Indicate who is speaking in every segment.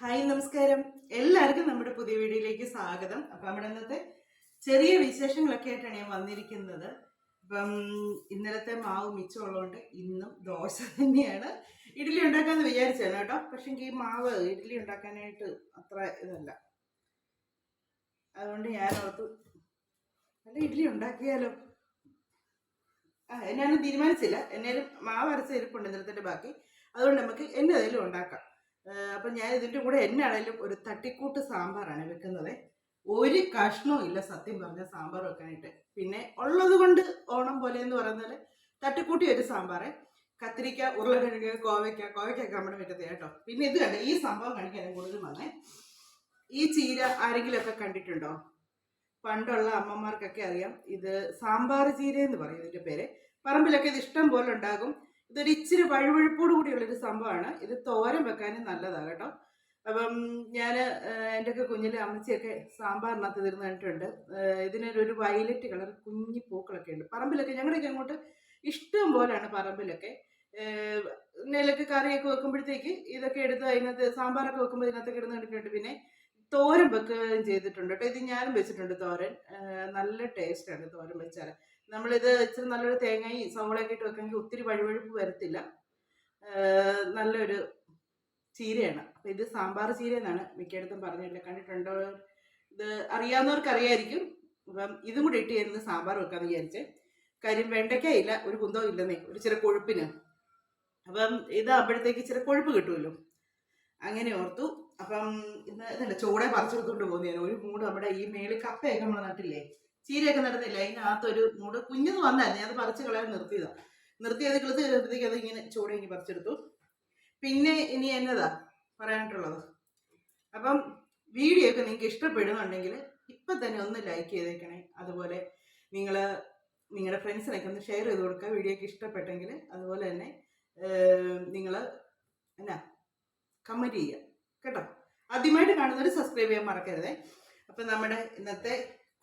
Speaker 1: Hi നമസ്കാരം. എല്ലാവർക്കും നമ്മുടെ പുതിയ വീഡിയോയിലേക്ക് സ്വാഗതം. അപ്പൊ നമ്മുടെ ഇന്നത്തെ ചെറിയ വിശേഷങ്ങളൊക്കെ ആയിട്ടാണ് ഞാൻ വന്നിരിക്കുന്നത്. അപ്പം ഇന്നലത്തെ മാവ് മിച്ചമുള്ളതുകൊണ്ട് ഇന്നും ദോശ തന്നെയാണ്. ഇഡ്ഡലി ഉണ്ടാക്കാന്ന് വിചാരിച്ചാണ് കേട്ടോ. പക്ഷെ ഈ മാവ് ഇഡ്ഡലി ഉണ്ടാക്കാനായിട്ട് അത്ര ഇതല്ല. അതുകൊണ്ട് ഞാൻ ഓർത്തു അല്ല ഇഡ്ഡലി ഉണ്ടാക്കിയാലോ? ആ എന്നാലും തീരുമാനിച്ചില്ല. എന്നാലും മാവ് അരച്ച ഇരിപ്പുണ്ട് ഇന്നലത്തെ ബാക്കി. അതുകൊണ്ട് നമുക്ക് എന്നതേലും ഉണ്ടാക്കാം. അപ്പം ഞാൻ ഇതിന്റെ കൂടെ എന്നാണേലും ഒരു തട്ടിക്കൂട്ട് സാമ്പാറാണ് വെക്കുന്നത്. ഒരു കഷ്ണവും ഇല്ല സത്യം പറഞ്ഞ സാമ്പാർ വെക്കാനായിട്ട്. പിന്നെ ഉള്ളത് കൊണ്ട് ഓണം പോലെ എന്ന് പറയുന്നത് തട്ടിക്കൂട്ടി ഒരു സാമ്പാർ. കത്തിരിക്ക ഉരുളക്കിഴങ്ങ് കോവയ്ക്ക. കോവയ്ക്കൊക്കെ നമ്മുടെ മുറ്റത്ത് കേട്ടോ. പിന്നെ ഇത് കണ്ട ഈ സംഭവം കാണിക്കാൻ കൂടുതൽ വന്നേ. ഈ ചീര ആരെങ്കിലുമൊക്കെ കണ്ടിട്ടുണ്ടോ? പണ്ടുള്ള അമ്മമാർക്കൊക്കെ അറിയാം ഇത് സാമ്പാർ ചീര എന്ന് പറയും ഇതിന്റെ പേര്. പറമ്പിലൊക്കെ ഇത് ഇഷ്ടം പോലെ ഉണ്ടാകും. ഇതൊരു ഇച്ചിരി വഴുവഴുപ്പോട് കൂടിയുള്ള ഒരു സംഭവമാണ്. ഇത് തോരൻ വെക്കാനും നല്ലതാണ് കേട്ടോ. അപ്പം ഞാൻ എന്റെ ഒക്കെ കുഞ്ഞിലെ അമ്മച്ചിയൊക്കെ സാമ്പാറിനകത്ത് തീർന്നു കണ്ടിട്ടുണ്ട്. ഇതിനൊരു വയലറ്റ് കളർ കുഞ്ഞി പൂക്കളൊക്കെ ഉണ്ട്. പറമ്പിലൊക്കെ ഞങ്ങളുടെയൊക്കെ അങ്ങോട്ട് ഇഷ്ടം പോലെയാണ് പറമ്പിലൊക്കെ. നെല്ലൊക്കെ കറിയൊക്കെ വെക്കുമ്പോഴത്തേക്ക് ഇതൊക്കെ എടുത്ത് അതിനകത്ത് സാമ്പാറൊക്കെ വെക്കുമ്പോൾ ഇതിനകത്ത് കിടന്ന് കണ്ടിട്ടുണ്ട്. പിന്നെ തോരൻ വെക്കുകയും ചെയ്തിട്ടുണ്ട് കേട്ടോ. ഇത് ഞാനും വെച്ചിട്ടുണ്ട് തോരൻ. നല്ല ടേസ്റ്റാണ് തോരൻ വെച്ചാൽ നമ്മളിത് ഇച്ചിരി നല്ലൊരു തേങ്ങയും സവോളയൊക്കെ ഇട്ട് വെക്കുമെങ്കിൽ ഒത്തിരി വഴുവഴുപ്പ് വരത്തില്ല. നല്ലൊരു ചീരയാണ്. അപ്പം ഇത് സാമ്പാർ ചീര എന്നാണ് മിക്കയിടത്തും പറഞ്ഞിട്ടില്ല കണ്ടിട്ടുണ്ടോ? ഇത് അറിയാവുന്നവർക്ക് അറിയായിരിക്കും അപ്പം ഇതും കൂടി ഇട്ട് ചെയ്യുന്നത് സാമ്പാർ വെക്കാമെന്ന് വിചാരിച്ച്. കാര്യം വെണ്ടയ്ക്ക ഒരു കുന്തവും ഇല്ലെന്നേ ഒരു ചെറിയ കൊഴുപ്പിന്. അപ്പം ഇത് അപ്പോഴത്തേക്ക് ഇച്ചിരി കൊഴുപ്പ് കിട്ടുമല്ലോ. അങ്ങനെ ഓർത്തു. അപ്പം ഇന്ന് ഇതല്ല ചോടെ പറിച്ചെടുത്തോണ്ട് പോകുന്നു ഞാൻ. ഒരു മൂട് നമ്മുടെ ഈ മേളിൽ കപ്പയൊക്കെ നമ്മളെ നട്ടില്ലേ ചീരയൊക്കെ നടന്നില്ല? അതിനകത്തൊരു മൂട് കുഞ്ഞത് വന്നായിരുന്നു. ഞാൻ അത് പറിച്ച് കളയാൻ നിർത്തിയതാ. നിർത്തിയത് കിളുത്ത് കഴിയുമ്പോഴത്തേക്ക് അത് ഇങ്ങനെ ചൂട് ഇങ്ങനെ പറിച്ചെടുത്തു. പിന്നെ ഇനി എന്നതാ പറയാനായിട്ടുള്ളത്? അപ്പം വീഡിയോ ഒക്കെ നിങ്ങൾക്ക് ഇഷ്ടപ്പെടുന്നുണ്ടെങ്കിൽ ഇപ്പം തന്നെ ഒന്ന് ലൈക്ക് ചെയ്തേക്കണേ. അതുപോലെ നിങ്ങൾ നിങ്ങളുടെ ഫ്രണ്ട്സിനൊക്കെ ഒന്ന് ഷെയർ ചെയ്ത് കൊടുക്കുക. വീഡിയോ ഒക്കെ ഇഷ്ടപ്പെട്ടെങ്കിൽ അതുപോലെ തന്നെ നിങ്ങൾ എന്നാ കമന്റ് ചെയ്യുക. കേട്ടോ? ആദ്യമായിട്ട് കാണുന്നവർ സബ്സ്ക്രൈബ് ചെയ്യാൻ മറക്കരുതേ. അപ്പം നമ്മുടെ ഇന്നത്തെ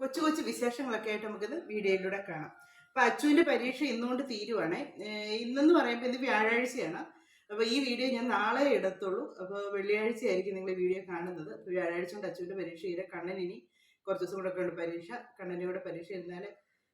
Speaker 1: കൊച്ചു കൊച്ചു വിശേഷങ്ങളൊക്കെ ആയിട്ട് നമുക്കിത് വീഡിയോയിലൂടെ കാണാം. അപ്പം അച്ചുവിന്റെ പരീക്ഷ ഇന്നുകൊണ്ട് തീരുവാണ്. ഇന്നെന്ന് പറയുമ്പോൾ ഇത് വ്യാഴാഴ്ചയാണ്. അപ്പോൾ ഈ വീഡിയോ ഞാൻ നാളെ ഇടത്തുള്ളൂ. അപ്പോൾ വെള്ളിയാഴ്ച ആയിരിക്കും നിങ്ങൾ വീഡിയോ കാണുന്നത്. വ്യാഴാഴ്ച കൊണ്ട് അച്ചുവിന്റെ പരീക്ഷ കണ്ണൻ ഇനി കുറച്ച് ദിവസം കൂടെ ഉണ്ട് പരീക്ഷ. കണ്ണന്റെ പരീക്ഷ ഇരുന്നാൽ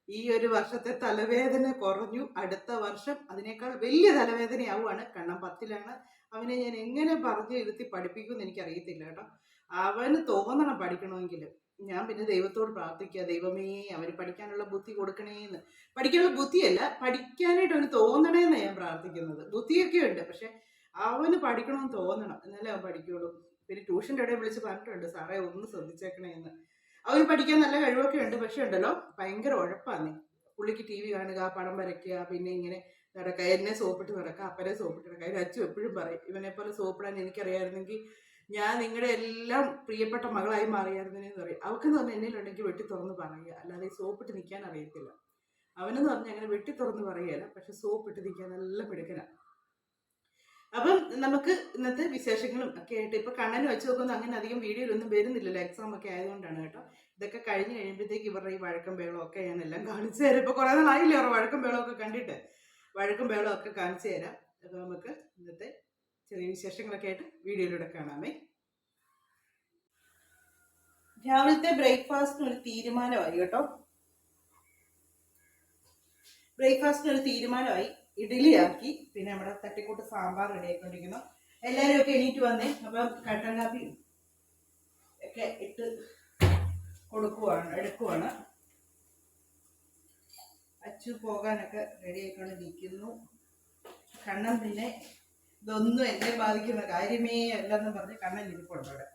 Speaker 1: ഈ ഒരു വർഷത്തെ തലവേദന കുറഞ്ഞു. അടുത്ത വർഷം അതിനേക്കാൾ വലിയ തലവേദനയാവുകയാണ് കണ്ണൻ പത്തിലാണ്. അവനെ ഞാൻ എങ്ങനെ പറഞ്ഞു ഇരുത്തി പഠിപ്പിക്കുമെന്ന് എനിക്ക് അറിയത്തില്ല കേട്ടോ. അവന് തോന്നണം പഠിക്കണമെങ്കിൽ ഞാൻ പിന്നെ ദൈവത്തോട് പ്രാർത്ഥിക്കുക ദൈവമേ അവന് പഠിക്കാനുള്ള ബുദ്ധി കൊടുക്കണേന്ന്. പഠിക്കാനുള്ള ബുദ്ധിയല്ല പഠിക്കാനായിട്ട് അവന് തോന്നണേന്ന് ഞാൻ പ്രാർത്ഥിക്കുന്നത്. ബുദ്ധിയൊക്കെ ഉണ്ട് പക്ഷെ അവന് പഠിക്കണമെന്ന് തോന്നണം. എന്നാലേ അവൻ പഠിക്കുള്ളൂ. പിന്നെ ട്യൂഷന്റെ ഇടയിൽ വിളിച്ച് പറഞ്ഞിട്ടുണ്ട് സാറേ ഒന്ന് ശ്രദ്ധിച്ചേക്കണേ എന്ന് അവന് പഠിക്കാൻ നല്ല കഴിവൊക്കെ ഉണ്ട് പക്ഷെ ഉണ്ടല്ലോ ഭയങ്കര ഉഴപ്പാന്നേ. പുള്ളിക്ക് ടി വി കാണുക പടം വരയ്ക്കുക പിന്നെ ഇങ്ങനെ നടക്കുക എന്നെ സോപ്പിട്ട് നടക്കുക അപ്പനെ സോപ്പിട്ട് നടക്കുക. അതിന് അച്ഛൻ എപ്പോഴും പറയും ഇവനെ പോലെ സോപ്പിടാൻ എനിക്കറിയായിരുന്നെങ്കിൽ ഞാൻ നിങ്ങളുടെ എല്ലാം പ്രിയപ്പെട്ട മകളായി മാറിയായിരുന്നേന്ന് പറയും. അവക്കെന്ന് പറഞ്ഞാൽ എന്നിലുണ്ടെങ്കിൽ വെട്ടി തുറന്ന് പറയുക. അല്ലാതെ സോപ്പിട്ട് നിൽക്കാൻ അറിയത്തില്ല. അവനെന്ന് പറഞ്ഞാൽ അങ്ങനെ വെട്ടി തുറന്ന് പറയുകയല്ല. പക്ഷെ സോപ്പിട്ട് നിൽക്കാൻ നല്ല മിടുക്കനാണ് അപ്പം നമുക്ക് ഇന്നത്തെ വിശേഷങ്ങളും ഒക്കെ ആയിട്ട് ഇപ്പൊ കണ്ണന് വെച്ച് നോക്കുമ്പോൾ അങ്ങനെ അധികം വീഡിയോയിലൊന്നും വരുന്നില്ലല്ലോ. എക്സാം ഒക്കെ ആയതുകൊണ്ടാണ് കേട്ടോ. ഇതൊക്കെ കഴിഞ്ഞ് കഴിയുമ്പോഴത്തേക്ക് ഇവരുടെ ഈ വഴക്കം ബേളം ഒക്കെ ഞാൻ എല്ലാം കാണിച്ചു തരാം. ഇപ്പൊ കുറെ നാളായില്ലേ അവരുടെ വഴക്കം ബേളം ഒക്കെ കണ്ടിട്ട്? വഴക്കം ബേളം ഒക്കെ കാണിച്ചു തരാം. അപ്പൊ നമുക്ക് ഇന്നത്തെ ചെറിയ വിശേഷങ്ങളൊക്കെ ആയിട്ട് വീഡിയോയിലൂടെ കാണാമേ. രാവിലത്തെ ബ്രേക്ക്ഫാസ്റ്റിന് ഒരു തീരുമാനമായി കേട്ടോ. ബ്രേക്ക്ഫാസ്റ്റിന് ഒരു തീരുമാനമായി. ഇഡ്ഡലി ആക്കി പിന്നെ നമ്മുടെ തട്ടിക്കൂട്ട് സാമ്പാർ റെഡി ആയിക്കൊണ്ടിരിക്കുന്നു. എല്ലാവരും ഒക്കെ എണീറ്റ് വന്നേ. അപ്പം കട്ടൻ കാപ്പി ഒക്കെ ഇട്ട് കൊടുക്കുവാണ് എടുക്കുവാണ്. അച്ചു പോകാനൊക്കെ റെഡി നിൽക്കുന്നു കണ്ണൻ പിന്നെ ഇതൊന്നും എന്നെ ബാധിക്കുന്ന കാര്യമേ അല്ലെന്ന് പറഞ്ഞ് കണ്ണൻ ഇരിപ്പുണ്ട് അവിടെ.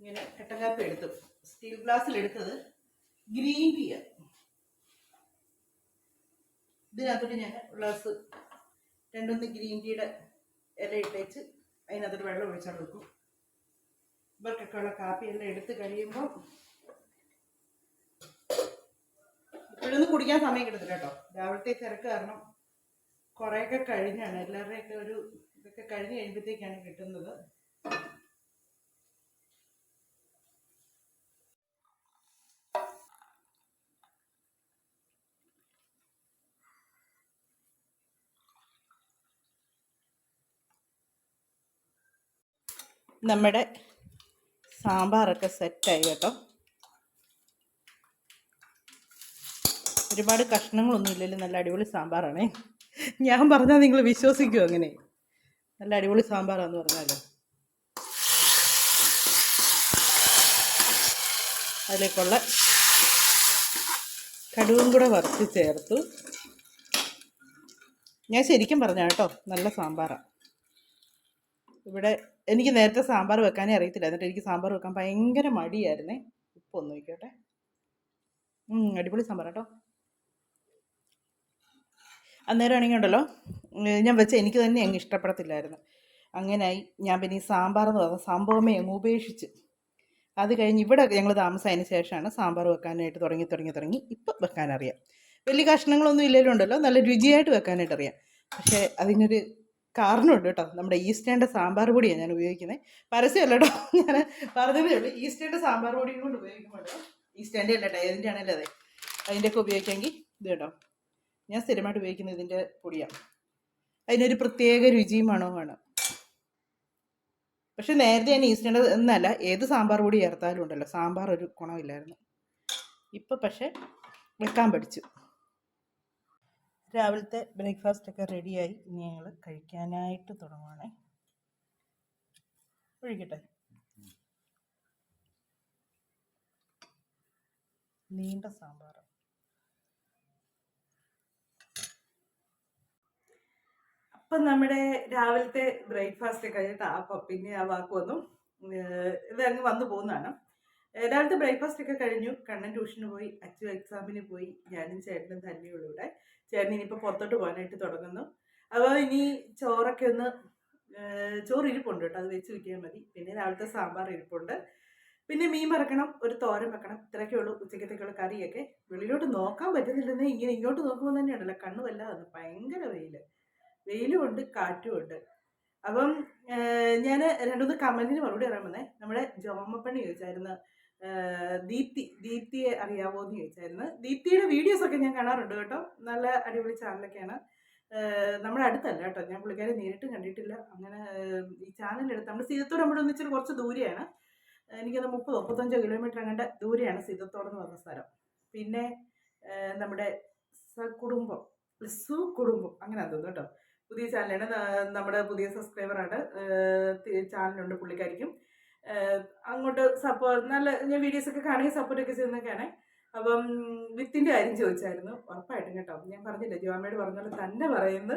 Speaker 1: ഇങ്ങനെ കട്ടക്കാപ്പി എടുത്തു. സ്റ്റീൽ ഗ്ലാസ്സിൽ എടുത്തത് ഗ്രീൻ ടീ ഇതിനകത്തോട്ട് ഞാൻ ഗ്ലാസ് രണ്ടൊന്ന് ഗ്രീൻ ടീയുടെ ഇല ഇട്ടേച്ച് അതിനകത്തോട്ട് വെള്ളം ഒഴിച്ചാൽ വെക്കും. ഇവർക്കൊക്കെ ഉള്ള കാപ്പി എല്ലാം എടുത്ത് കഴിയുമ്പോൾ ഇപ്പോഴൊന്നും കുടിക്കാൻ സമയം കിട്ടത്തില്ല കേട്ടോ. രാവിലത്തെ തിരക്ക് കാരണം കുറേയൊക്കെ കഴിഞ്ഞാണ്. എല്ലാവരുടെയൊക്കെ ഒരു ഇതൊക്കെ കഴിഞ്ഞ് കഴിയുമ്പോഴത്തേക്കാണ് കിട്ടുന്നത്. നമ്മുടെ സാമ്പാറൊക്കെ സെറ്റായി കേട്ടോ. ഒരുപാട് കഷ്ണങ്ങളൊന്നും ഇല്ലല്ലോ നല്ല അടിപൊളി സാമ്പാറാണേ. ഞാൻ പറഞ്ഞാൽ നിങ്ങൾ വിശ്വസിക്കുമോ അങ്ങനെ. നല്ല അടിപൊളി സാമ്പാറാന്ന് പറഞ്ഞാലോ. അതിലേക്കുള്ള കടുവും കൂടെ വറുത്ത് ചേർത്തു. ഞാൻ ശരിക്കും പറഞ്ഞ കേട്ടോ നല്ല സാമ്പാറാണ് ഇവിടെ എനിക്ക് നേരത്തെ സാമ്പാർ വെക്കാനേ അറിയത്തില്ല. എന്നിട്ട് എനിക്ക് സാമ്പാർ വെക്കാൻ ഭയങ്കര മടിയായിരുന്നേ. ഉപ്പ് ഒന്ന് നോക്കിയോട്ടെ അടിപൊളി സാമ്പാർ കേട്ടോ. അന്നേരം ആണെങ്കിൽ ഉണ്ടല്ലോ ഞാൻ വെച്ച എനിക്ക് തന്നെ അങ്ങ് ഇഷ്ടപ്പെടത്തില്ലായിരുന്നു. അങ്ങനെയായി ഞാൻ പിന്നെ ഈ സാമ്പാർ എന്ന് പറഞ്ഞ സംഭവമേ അങ്ങ് ഉപേക്ഷിച്ച്. അത് കഴിഞ്ഞ് ഇവിടെ ഞങ്ങൾ താമസമായതിന് ശേഷമാണ് സാമ്പാർ വെക്കാനായിട്ട് തുടങ്ങി തുടങ്ങി തുടങ്ങി ഇപ്പം വെക്കാനറിയാം. വലിയ കഷ്ണങ്ങളൊന്നും ഇല്ലല്ലോ ഉണ്ടല്ലോ നല്ല രുചിയായിട്ട് വെക്കാനായിട്ട് അറിയാം പക്ഷേ അതിനൊരു കാരണമുണ്ട് കേട്ടോ. നമ്മുടെ ഈസ്റ്റേന്റെ സാമ്പാർ പൊടിയാണ് ഞാൻ ഉപയോഗിക്കുന്നത് പരസ്യമല്ല കേട്ടോ ഞാൻ പറഞ്ഞതേ ഉള്ളൂ. ഈസ്റ്റേന്റെ സാമ്പാർ പൊടി കൊണ്ട് ഉപയോഗിക്കുമ്പോൾ ഈസ്റ്റേന്റെ അല്ല കേട്ടോ ഏതിന്റെ ആണല്ലോ അതെ. അതിന്റെയൊക്കെ ഉപയോഗിക്കാമെങ്കിൽ ഇത് കേട്ടോ. ഞാൻ സ്ഥിരമായിട്ട് ഉപയോഗിക്കുന്നത് ഇതിന്റെ പൊടിയാണ് അതിനൊരു പ്രത്യേക രുചിയും മണവുമാണ് പക്ഷെ നേരത്തെ ഞാൻ ഈസ്റ്റേന്റെ എന്നല്ല ഏത് സാമ്പാർ പൊടി ചേർത്താലും ഉണ്ടല്ലോ. സാമ്പാർ ഒരു ഗുണമില്ലായിരുന്നു. ഇപ്പം പക്ഷേ വെക്കാൻ പഠിച്ചു. രാവിലത്തെ ബ്രേക്ക്ഫാസ്റ്റ് ഒക്കെ റെഡിയായി. ഇനി ഞങ്ങൾ കഴിക്കാനായിട്ട് തുടങ്ങുവാണേ. ഒഴിക്കട്ടെ. നീണ്ട സാമ്പാർ. അപ്പം നമ്മുടെ രാവിലത്തെ ബ്രേക്ക്ഫാസ്റ്റ് കഴിഞ്ഞിട്ട് അപ്പം പിന്നെ ആ വാക്ക് വന്നു. ഇതങ്ങ് വന്നു പോകുന്നതാണ്. രാവിലത്തെ ബ്രേക്ക്ഫാസ്റ്റ് ഒക്കെ കഴിഞ്ഞു. കണ്ണൻ ട്യൂഷന് പോയി. അച്ചു എക്സാമിന് പോയി. ഞാനും ചേട്ടനും തന്നെയുള്ളൂ ഇവിടെ. ചേട്ടൻ ഇനിയിപ്പോൾ പുറത്തോട്ട് പോകാനായിട്ട് തുടങ്ങുന്നു. അപ്പോൾ ഇനി ചോറൊക്കെ ഒന്ന് ചോറ് ഇരിപ്പുണ്ട് കേട്ടോ. അത് വെച്ച് വയ്ക്കാൻ മതി. പിന്നെ രാവിലത്തെ സാമ്പാർ ഇരിപ്പുണ്ട്. പിന്നെ മീൻ വറക്കണം ഒരു തോരൻ വെക്കണം. ഇത്രയൊക്കെ ഉള്ളൂ ഉച്ചക്കത്തേക്കുള്ള കറിയൊക്കെ. വെളിയിലോട്ട് നോക്കാൻ പറ്റുന്നില്ലെന്ന് ഇങ്ങനെ ഇങ്ങോട്ട് നോക്കുമ്പോൾ തന്നെയാണല്ലോ. കണ്ണ് വല്ലാതെ ഭയങ്കര വെയിൽ വെയിലും ഉണ്ട് കാറ്റും ഉണ്ട്. അപ്പം ഞാൻ രണ്ടുമൂന്ന് കമന്റിന് മറുപടി പറയാൻ വന്നേ. നമ്മുടെ ജോമപ്പണി ചോദിച്ചായിരുന്നു ദീപ്തി ദീപ്തിയെ അറിയാവോ എന്ന് ചോദിച്ചായിരുന്നു ദീപ്തിയുടെ വീഡിയോസ് ഒക്കെ ഞാൻ കാണാറുണ്ട് കേട്ടോ. നല്ല അടിപൊളി ചാനലൊക്കെയാണ് നമ്മുടെ അടുത്തല്ല കേട്ടോ. ഞാൻ പുള്ളിക്കാരെ നേരിട്ട് കണ്ടിട്ടില്ല. അങ്ങനെ ഈ ചാനലെടുത്ത് നമ്മുടെ സീതത്തോട് നമ്മുടെ ഒന്നിച്ചിട്ട് കുറച്ച് ദൂരെയാണ്. എനിക്കത് മുപ്പത് മുപ്പത്തഞ്ചോ കിലോമീറ്റർ അങ്ങോട്ട് ദൂരെയാണ് സീതത്തോട് എന്ന് പറഞ്ഞ സ്ഥലം. പിന്നെ നമ്മുടെ സകുടുംബം സു കുടുംബം അങ്ങനെ തോന്നുന്നു കേട്ടോ. പുതിയ ചാനലാണ് നമ്മുടെ പുതിയ സബ്സ്ക്രൈബറാണ് ചാനലുണ്ട് പുള്ളിക്കാരിക്കും. അങ്ങോട്ട് സപ്പോർട്ട് നല്ല ഞാൻ വീഡിയോസ് ഒക്കെ കാണുകയും സപ്പോർട്ട് ഒക്കെ ചെയ്യുന്നൊക്കെയാണ് അപ്പം വിത്തിന്റെ കാര്യം ചോദിച്ചായിരുന്നു. ഉറപ്പായിട്ടും കേട്ടോ. ഞാൻ പറഞ്ഞില്ല ജോമയോട് പറഞ്ഞാൽ തന്നെ പറയുന്നു.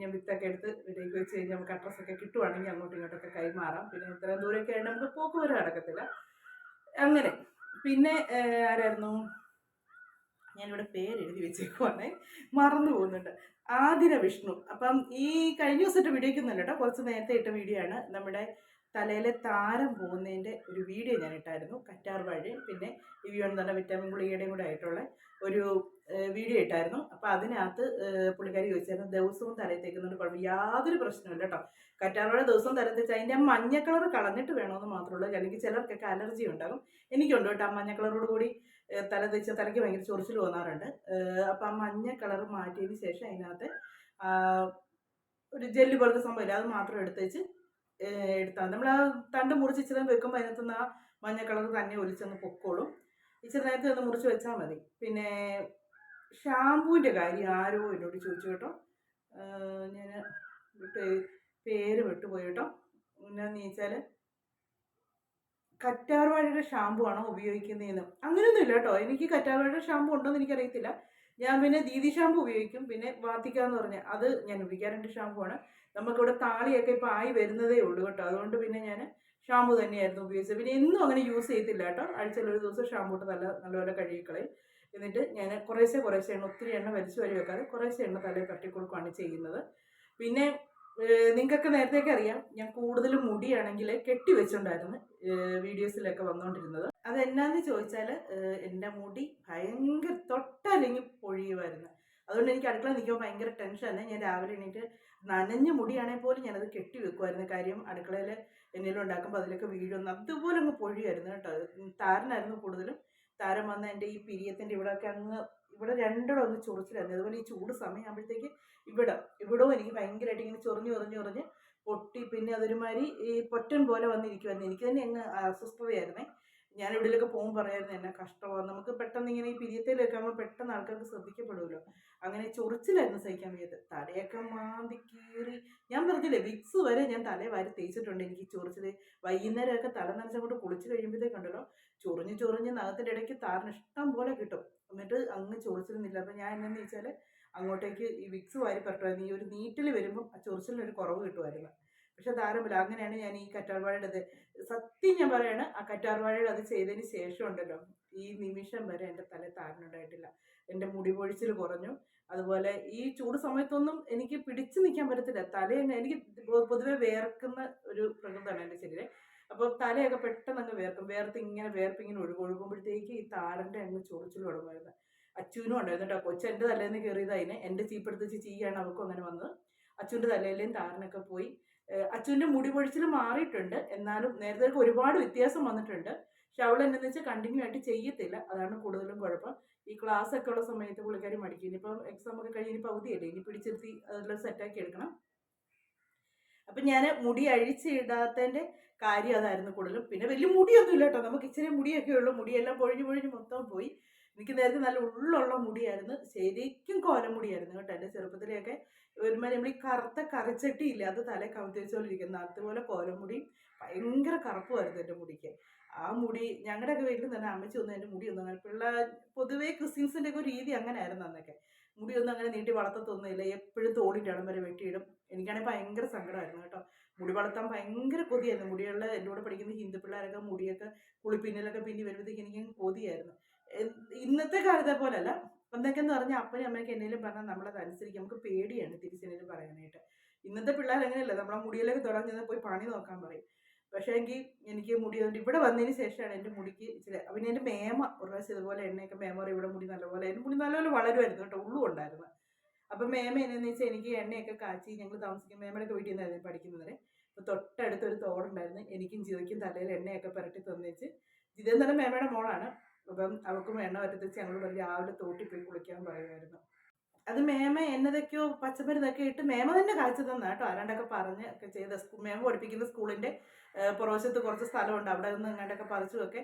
Speaker 1: ഞാൻ വിത്തൊക്കെ എടുത്ത് വീട്ടിലേക്ക് വെച്ച് കഴിഞ്ഞാൽ നമുക്ക് അഡ്രസ്സൊക്കെ കിട്ടുവാണെങ്കിൽ അങ്ങോട്ടും ഇങ്ങോട്ടൊക്കെ കൈമാറാം. പിന്നെ ഇത്രയും ദൂരമൊക്കെ ആയിട്ട് നമുക്ക് പോക്ക് വരെ നടക്കത്തില്ല. അങ്ങനെ. പിന്നെ ആരായിരുന്നു? ഞാനിവിടെ പേര് എഴുതി വെച്ചേക്കുവാണേ. മറന്നു പോകുന്നുണ്ട്. ആതിര വിഷ്ണു. അപ്പം ഈ കഴിഞ്ഞ ദിവസത്തെ വീഡിയോയ്ക്കൊന്നുമല്ല കേട്ടോ. കുറച്ച് നേരത്തെ ഇട്ട വീഡിയോ ആണ്. നമ്മുടെ തലയിലെ താരം പോകുന്നതിന്റെ ഒരു വീഡിയോ ഞാൻ ഇട്ടായിരുന്നു കറ്റാർ വാഴ പിന്നെ ഇവിയോൺ തന്നെ വിറ്റാമിൻ ഗുളികയുടെയും കൂടെ ആയിട്ടുള്ള ഒരു വീഡിയോ ഇട്ടായിരുന്നു. അപ്പോൾ അതിനകത്ത് പുള്ളിക്കാരി ചോദിച്ചായിരുന്നു ദിവസവും തലയിൽ തേക്കുന്നതുകൊണ്ട് കുഴപ്പം യാതൊരു പ്രശ്നമില്ല കേട്ടോ. കറ്റാർവാഴ ദിവസവും തലയിൽ തേച്ച് അതിന്റെ മഞ്ഞ കളർ കളഞ്ഞിട്ട് വേണമെന്ന് മാത്രമേ ഉള്ളൂ. അല്ലെങ്കിൽ ചിലർക്കൊക്കെ അലർജി ഉണ്ടാകും. എനിക്കുണ്ട് കേട്ടോ ആ മഞ്ഞ കളറോട് കൂടി തല തേച്ച തലയ്ക്ക് ഭയങ്കര ചൊറിച്ചിൽ തോന്നാറുണ്ട്. അപ്പോൾ ആ മഞ്ഞ കളർ മാറ്റിയതിന് ശേഷം അതിനകത്ത് ഒരു ജെല്ല് പോലത്തെ സംഭവമില്ല. അത് മാത്രം എടുത്തേച്ച് എടുത്താൽ നമ്മൾ ആ തണ്ട് മുറിച്ച് ഇച്ചിരി വെക്കുമ്പോൾ അതിനകത്തുനിന്ന് ആ മഞ്ഞ കളർ തന്നെ ഒലിച്ചൊന്ന് പൊക്കോളും. ഇച്ചിരി നേരത്തെ ഒന്ന് മുറിച്ച് വെച്ചാൽ മതി. പിന്നെ ഷാമ്പൂവിന്റെ കാര്യം ആരോ എന്നോട് ചോദിച്ചു കേട്ടോ. ഞാൻ പേര് വിട്ടുപോയി കേട്ടോ. എന്നാന്ന് ചോദിച്ചാൽ കറ്റാർവാഴയുടെ ഷാമ്പു ആണോ ഉപയോഗിക്കുന്നതെന്ന്. അങ്ങനെയൊന്നും ഇല്ല കേട്ടോ. എനിക്ക് കറ്റാർവാഴയുടെ ഷാമ്പു ഉണ്ടോയെന്ന് എനിക്കറിയത്തില്ല. ഞാൻ പിന്നെ ദീദി ഷാമ്പു ഉപയോഗിക്കും. പിന്നെ വാത്തിക്ക എന്ന് പറഞ്ഞ അത് ഞാൻ ഉപയോഗിക്കാറുണ്ട് ഷാമ്പു ആണ്. നമുക്കിവിടെ താളിയൊക്കെ ഇപ്പോൾ ആയി വരുന്നതേ ഉള്ളൂ കേട്ടോ. അതുകൊണ്ട് പിന്നെ ഞാൻ ഷാമ്പു തന്നെയായിരുന്നു ഉപയോഗിച്ചത്. പിന്നെ എന്നും അങ്ങനെ യൂസ് ചെയ്തില്ല കേട്ടോ. ആഴ്ചയിൽ ഒരു ദിവസം ഷാമ്പു ഇട്ട് നല്ല നല്ലപോലെ കഴുകിക്കളയും. എന്നിട്ട് ഞാൻ കുറേശ്ശെ കുറേശ്ശെ എണ്ണ ഒത്തിരി എണ്ണ വലിച്ചു വരി വെക്കാതെ കുറേശ്ശെ എണ്ണ തലയിൽ തട്ടി കൊടുക്കുകയാണ് ചെയ്യുന്നത്. പിന്നെ നിങ്ങൾക്കൊക്കെ നേരത്തേക്ക് അറിയാം ഞാൻ കൂടുതലും മുടിയാണെങ്കിൽ കെട്ടി വെച്ചിട്ടുണ്ടായിരുന്നു വീഡിയോസിലൊക്കെ വന്നുകൊണ്ടിരുന്നത് അതെന്നാന്ന് ചോദിച്ചാൽ എന്റെ മുടി ഭയങ്കര തൊട്ടലിങ്ങി പൊഴിയുമായിരുന്നു അതുകൊണ്ട് എനിക്ക് അടുക്കള നിൽക്കുമ്പോൾ ഭയങ്കര ടെൻഷനാണ് ഞാൻ രാവിലെ എണീറ്റ് നനഞ്ഞ മുടിയാണെങ്കിൽ പോലും ഞാനത് കെട്ടി വെക്കുമായിരുന്നു കാര്യം അടുക്കളയിൽ എന്തെങ്കിലും ഉണ്ടാക്കുമ്പോൾ അതിലൊക്കെ വീഴുമെന്ന് അതുപോലെ അങ്ങ് പൊഴിയായിരുന്നു കേട്ടോ. താരനായിരുന്നു കൂടുതലും. താരം വന്ന എന്റെ ഈ പിരിയത്തിന്റെ ഇവിടെയൊക്കെ അങ്ങ് ഇവിടെ രണ്ടിടം ഒന്ന് ചൊറിച്ചിലായിരുന്നു. അതുപോലെ ഈ ചൂട് സമയമാകുമ്പോഴത്തേക്ക് ഇവിടെ ഇവിടവും എനിക്ക് ഭയങ്കരമായിട്ട് ഇങ്ങനെ ചൊറിഞ്ഞ് ചൊറിഞ്ഞ് ചൊറിഞ്ഞ് പൊട്ടി പിന്നെ അതൊരുമാതിരി ഈ പൊറ്റൻ പോലെ വന്നിരിക്കുമായിരുന്നു എനിക്ക് തന്നെ അങ്ങ് അസ്വസ്ഥതയായിരുന്നേ. ഞാൻ എവിടെയൊക്കെ പോകുമ്പോൾ പറയായിരുന്നു എന്നെ കഷ്ടമാണ് നമുക്ക് പെട്ടെന്ന് ഇങ്ങനെ ഈ പിരിയത്തേലൊക്കെ ആകുമ്പോൾ പെട്ടെന്ന് ആൾക്കാർക്ക് ശ്രദ്ധിക്കപ്പെടുമല്ലോ അങ്ങനെ ചൊറിച്ചിലായിരുന്നു സഹിക്കാൻ വയ്യത് തലയൊക്കെ മാന്തി കീറി. ഞാൻ പറഞ്ഞില്ലേ വിക്സ് വരെ ഞാൻ തല വാരി തേച്ചിട്ടുണ്ട്. എനിക്ക് ചൊറിച്ചിൽ വൈകുന്നേരമൊക്കെ തല നനച്ചങ്ങോട്ട് കുളിച്ച് കഴിയുമ്പോഴത്തേക്കുണ്ടല്ലോ ചൊറിഞ്ഞ് ചൊറിഞ്ഞ് നഖത്തിന്റെ ഇടയ്ക്ക് താരന് ഇഷ്ടം പോലെ കിട്ടും. എന്നിട്ട് അങ്ങ് ചൊറിച്ചിരുന്നില്ല അപ്പം ഞാൻ എന്നു വെച്ചാൽ അങ്ങോട്ടേക്ക് ഈ വിക്സ് വാരി പറ്റുമായിരുന്നു ഈ ഒരു നീറ്റിൽ വരുമ്പോൾ ആ ചൊറിച്ചിലിനൊരു കുറവ് കിട്ടുമായിരുന്നു പക്ഷെ താരമില്ല അങ്ങനെയാണ് ഞാൻ ഈ കറ്റാർവാഴയുടെ സത്യം ഞാൻ പറയാണ് ആ കറ്റാർവാഴയുടെ അത് ചെയ്തതിന് ശേഷം ഉണ്ടല്ലോ ഈ നിമിഷം വരെ എന്റെ തല താരനുണ്ടായിട്ടില്ല. എന്റെ മുടി പൊഴിച്ചിൽ കുറഞ്ഞു. അതുപോലെ ഈ ചൂട് സമയത്തൊന്നും എനിക്ക് പിടിച്ചു നിൽക്കാൻ പറ്റത്തില്ല. തല എനിക്ക് പൊതുവെ വേർക്കുന്ന ഒരു പ്രകൃതമാണ് എന്റെ ശരീരം. അപ്പോൾ തലയൊക്കെ പെട്ടെന്ന് അങ്ങ് വേർക്കും. വേർത്ത് ഇങ്ങനെ വേർപ്പ് ഇങ്ങനെ ഒഴുകും ഒഴുകുമ്പോഴത്തേക്ക് ഈ താരന്റെ അങ്ങ് ചൊറിച്ചിൽ തുടങ്ങുമായിരുന്നു. അച്ഛനും ഉണ്ടായിരുന്നു കേട്ടോ. കൊച്ചു എന്റെ തലേന്ന് കയറിയത് അതിന്. എന്റെ ചീപ്പെടുത്ത് ചെയ്യാണ് അവൾക്കും അങ്ങനെ വന്നത്. അച്ഛന്റെ തലയിലേയും താരനൊക്കെ പോയി. ഏഹ് അച്ചുവിന്റെ മുടി പൊഴിച്ചിൽ മാറിയിട്ടുണ്ട്. എന്നാലും നേരത്തെ ഒരുപാട് വ്യത്യാസം വന്നിട്ടുണ്ട്. പക്ഷെ അവൾ എന്താണെന്ന് വെച്ചാൽ കണ്ടിന്യൂ ആയിട്ട് ചെയ്യത്തില്ല. അതാണ് കൂടുതലും കുഴപ്പം. ഈ ക്ലാസ് ഒക്കെ ഉള്ള സമയത്ത് പുള്ളിക്കാരി മടിക്കും. ഇനിയിപ്പം എക്സാം ഒക്കെ കഴിഞ്ഞ് പകുതിയല്ലേ? ഇനി പിടിച്ചിരുത്തി അതെല്ലാം സെറ്റാക്കി എടുക്കണം. അപ്പം ഞാൻ മുടി അഴിച്ചിടാത്തതിന്റെ കാര്യം അതായിരുന്നു കൂടുതലും. പിന്നെ വലിയ മുടിയൊന്നും ഇല്ല കേട്ടോ. നമുക്ക് ഇച്ചിരി മുടിയൊക്കെ ഉള്ളൂ. മുടിയെല്ലാം പൊഴിഞ്ഞ് പൊഴിഞ്ഞ് മൊത്തം പോയി. എനിക്ക് നേരത്തെ നല്ല ഉള്ളുള്ള മുടിയായിരുന്നു. ശരിക്കും കോലമുടിയായിരുന്നു കേട്ടോ എന്റെ ചെറുപ്പത്തിലെയൊക്കെ. ഒരുമാതിരി നമ്മൾ ഈ കറുത്ത കറിച്ചട്ടി അത് തല വെച്ചോണ്ടിരിക്കുന്ന അതുപോലെ കോലമുടി ഭയങ്കര കറുപ്പുമായിരുന്നു എന്റെ മുടിക്ക്. ആ മുടി ഞങ്ങളുടെയൊക്കെ വീട്ടിൽ തന്നെ അമ്മച്ചി ഒന്നും എന്റെ മുടി ഒന്നും അങ്ങനെ പിള്ളേർ പൊതുവേ ക്രിസ്ത്യൻസിന്റെ ഒക്കെ രീതി അങ്ങനെ ആയിരുന്നു അന്നൊക്കെ മുടിയൊന്നും അങ്ങനെ നീട്ടി വളർത്തത്തൊന്നുമില്ല എപ്പോഴും തോടിന്റെ ഇടം വരെ വെട്ടിയിടും. എനിക്കാണെങ്കിൽ ഭയങ്കര സങ്കടമായിരുന്നു കേട്ടോ. മുടി വളർത്താൻ ഭയങ്കര കൊതിയായിരുന്നു. മുടിയുള്ള എന്റെ കൂടെ പഠിക്കുന്ന ഹിന്ദു പിള്ളേരൊക്കെ മുടിയൊക്കെ കുളിപ്പിന്നലൊക്കെ പിന്നി വരുമ്പോഴത്തേക്ക് എനിക്ക് കൊതിയായിരുന്നു. ഇന്നത്തെ കാലത്തെ പോലല്ല അന്നൊക്കെ എന്ന് പറഞ്ഞാൽ അപ്പനും അമ്മയൊക്കെ എന്തെങ്കിലും പറഞ്ഞാൽ നമ്മളത് അനുസരിക്കും നമുക്ക് പേടിയാണ് തിരിച്ചെന്തെങ്കിലും പറയാനായിട്ട്. ഇന്നത്തെ പിള്ളേർ അങ്ങനെയല്ല നമ്മളെ മുടിയിലേക്ക് തുടങ്ങി ചെന്നാൽ പോയി പണി നോക്കാൻ പറയും. പക്ഷേ എങ്കിൽ എനിക്ക് മുടി അതുകൊണ്ട് ഇവിടെ വന്നതിന് ശേഷമാണ് എന്റെ മുടിക്ക് ഇച്ചിരി പിന്നെ എന്റെ മേമ ഒരു പ്രാവശ്യം ഇതുപോലെ എണ്ണയൊക്കെ മേമ പറയും ഇവിടെ മുടി നല്ലപോലെ എന്റെ മുടി നല്ലപോലെ വളരുമായിരുന്നു കേട്ടോ ഉള്ളു ഉണ്ടായിരുന്നു. അപ്പം മേമ എന്നു വെച്ചാൽ എനിക്ക് എണ്ണയൊക്കെ കാച്ചി ഞങ്ങൾ താമസിക്കും മേമയുടെ വീട്ടിൽ നിന്നായിരുന്നു പഠിക്കുന്നവരെ. അപ്പോൾ തൊട്ടടുത്തൊരു തോടുണ്ടായിരുന്നു എനിക്കും ജിതയ്ക്കും തലയിൽ എണ്ണയൊക്കെ പുരട്ടി തന്നേച്ച്. ജിതെന്ന് പറഞ്ഞാൽ മേമയുടെ മോളാണ്. അപ്പം അവൾക്കും എണ്ണ പറ്റത്തിച്ച് പറഞ്ഞ് രാവിലെ തോട്ടി പോയി കുളിക്കാൻ പറയുമായിരുന്നു അത് മേമ എന്നതൊക്കെയോ പച്ചമരുന്നൊക്കെ ഇട്ട് മേമ തന്നെ കാഴ്ച തന്ന കേട്ടോ. ആരാണ്ടൊക്കെ പറഞ്ഞ് ഒക്കെ ചെയ്ത മേമ പഠിപ്പിക്കുന്ന സ്കൂളിന്റെ പുറവശത്ത് കുറച്ച് സ്ഥലമുണ്ട്. അവിടെ നിന്ന് എങ്ങാണ്ടൊക്കെ പറിച്ചുമൊക്കെ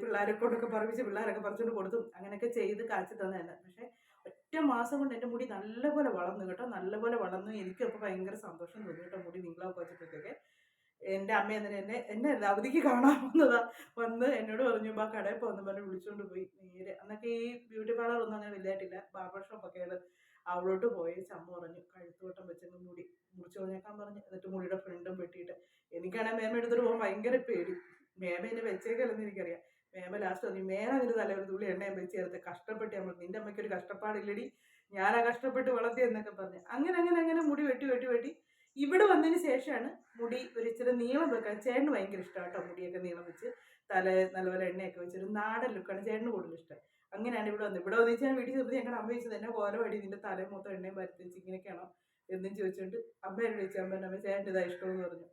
Speaker 1: പിള്ളേരെ കൊണ്ടൊക്കെ പറപ്പിച്ച് പിള്ളേരൊക്കെ പറിച്ചുകൊണ്ട് കൊടുത്തു അങ്ങനെയൊക്കെ ചെയ്ത് കാഴ്ച തന്നതന്നെ പക്ഷേ ഒറ്റ മാസം കൊണ്ട് എന്റെ മുടി നല്ലപോലെ വളർന്നു കേട്ടോ. നല്ലപോലെ വളർന്നു. എനിക്കും അപ്പോൾ ഭയങ്കര സന്തോഷം തോന്നി കേട്ടോ മുടി നീളമൊക്കെ വെച്ചപ്പോഴത്തേക്ക്. എന്റെ അമ്മ എന്നിട്ട് എന്നെ എന്നെ അല്ല അവധിക്ക് കാണാൻ വന്ന് എന്നോട് പറഞ്ഞു ബാ കടയിൽ പോകുന്ന പറഞ്ഞ് വിളിച്ചുകൊണ്ട് പോയി നേരെ. അന്നൊക്കെ ഈ ബ്യൂട്ടി പാർലർ ഒന്നും അങ്ങനെ വലുതായിട്ടില്ല. ബാർബർ ഷോപ്പൊക്കെയാണ് അവളോട്ട് പോയി ചമ്മ പറഞ്ഞു. കഴുത്തോട്ടം വെച്ചങ്ങ് മുടി മുറിച്ച് കളഞ്ഞേക്കാൻ പറഞ്ഞു. എന്നിട്ട് മുടിയുടെ ഫ്രണ്ടും വെട്ടിയിട്ട് എനിക്കാണെങ്കിൽ മേമ എടുത്തിട്ട് പോകാൻ ഭയങ്കര പേടി. മേമ എന്നെ വെച്ചേക്കല്ലെന്ന് എനിക്കറിയാം. മേമ ലാസ്റ്റ് പറഞ്ഞു മേമ അതിന് തല ഒരു തുള്ളി എണ്ണയും വെച്ച് ചേർത്ത് കഷ്ടപ്പെട്ട് നമ്മൾ നിന്റെ അമ്മയ്ക്ക് ഒരു കഷ്ടപ്പാടില്ലടി. ആ കഷ്ടപ്പെട്ട് വളർത്തി എന്നൊക്കെ പറഞ്ഞു. അങ്ങനെ അങ്ങനെ അങ്ങനെ മുടി വെട്ടി വെട്ടി വെട്ടി. ഇവിടെ വന്നതിന് ശേഷമാണ് മുടി ഒരു ഇച്ചിരി നീളം വെക്കാൻ ചേട്ടന് ഭയങ്കര ഇഷ്ടമാണ് കേട്ടോ മുടിയൊക്കെ നീളം വെച്ച്. തല നല്ലപോലെ എണ്ണയൊക്കെ വെച്ചൊരു നാടൻ ലുക്കാണ് ചേട്ടന് കൂടുതൽ ഇഷ്ടം. അങ്ങനെയാണ് ഇവിടെ വന്നത്. ഇവിടെ വന്നിച്ച് ഞാൻ വീട്ടിൽ ചെന്നപ്പോൾ ഞങ്ങളുടെ അമ്മ ചോദിച്ചത് എന്നെ ഓരോ വഴി നിന്റെ തല മൊത്തം എണ്ണയും പരത്തി വെച്ച് ഇങ്ങനെയൊക്കെയാണോ? എന്നും ചോദിച്ചുകൊണ്ട് അമ്മയോട് ചോദിച്ചു അമ്മ അമ്മ ചേട്ടന്റെ ഇതാ ഇഷ്ടമെന്ന് പറഞ്ഞു.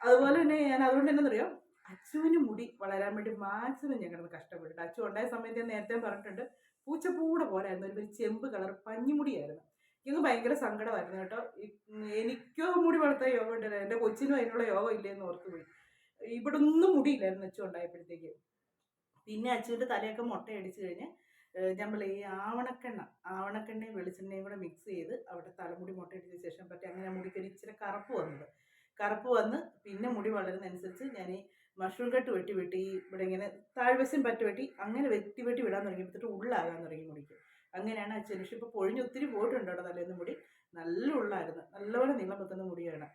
Speaker 1: അതുപോലെ തന്നെ ഞാൻ അതുകൊണ്ട് എന്നറിയാം അച്ചുവിന് മുടി വളരാൻ വേണ്ടി മാക്സിമം ഞങ്ങൾ കഷ്ടപ്പെട്ടിട്ട് അച്ചു ഉണ്ടായ സമയത്ത് ഞാൻ നേരത്തെ പറഞ്ഞിട്ടുണ്ട് പൂച്ചപ്പൂടെ പോലായിരുന്നു ഒരു ചെമ്പ് കളർ പഞ്ഞിമുടിയായിരുന്നു. എനിക്ക് ഭയങ്കര സങ്കടമായിരുന്നു കേട്ടോ. എനിക്കോ മുടി വളർത്താൻ യോഗം ഉണ്ടായിരുന്നു എന്റെ കൊച്ചിനും അതിനുള്ള യോഗം ഇല്ലെന്ന് ഓർത്ത് പോയി. ഇവിടെ ഒന്നും മുടിയില്ലായിരുന്നു അച്ഛൻ ഉണ്ടായപ്പോഴത്തേക്ക്. പിന്നെ അച്ഛന്റെ തലയൊക്കെ മുട്ടയടിച്ച് കഴിഞ്ഞ് നമ്മൾ ഈ ആവണക്കെണ്ണ ആവണക്കെണ്ണയും വെളിച്ചെണ്ണയും കൂടെ മിക്സ് ചെയ്ത് അവിടെ തലമുടി മുട്ടയടിച്ച ശേഷം പറ്റി അങ്ങനെ മുടിക്ക് ഇച്ചിരി കറുപ്പ് വന്നത് കറുപ്പ് വന്ന് പിന്നെ മുടി വളരുന്നതനുസരിച്ച് ഞാൻ ഈ മഷ്റൂം കട്ട് വെട്ടി വെട്ടി ഇവിടെ ഇങ്ങനെ താഴ്വശം പറ്റി വെട്ടി അങ്ങനെ വെട്ടി വെട്ടി വിടാൻ തുടങ്ങിയപ്പോഴത്തേക്ക് ഉള്ളാകാൻ തുടങ്ങി മുടിക്ക്. അങ്ങനെയാണ് അച്ഛൻ പക്ഷെ ഇപ്പോൾ പൊഴിഞ്ഞ് ഒത്തിരി പോയിട്ടുണ്ട് അവിടെ തലേന്ന് മുടി. നല്ല ഉള്ളായിരുന്നു. നല്ലപോലെ നീളം വെക്കുന്ന മുടിയാണ്.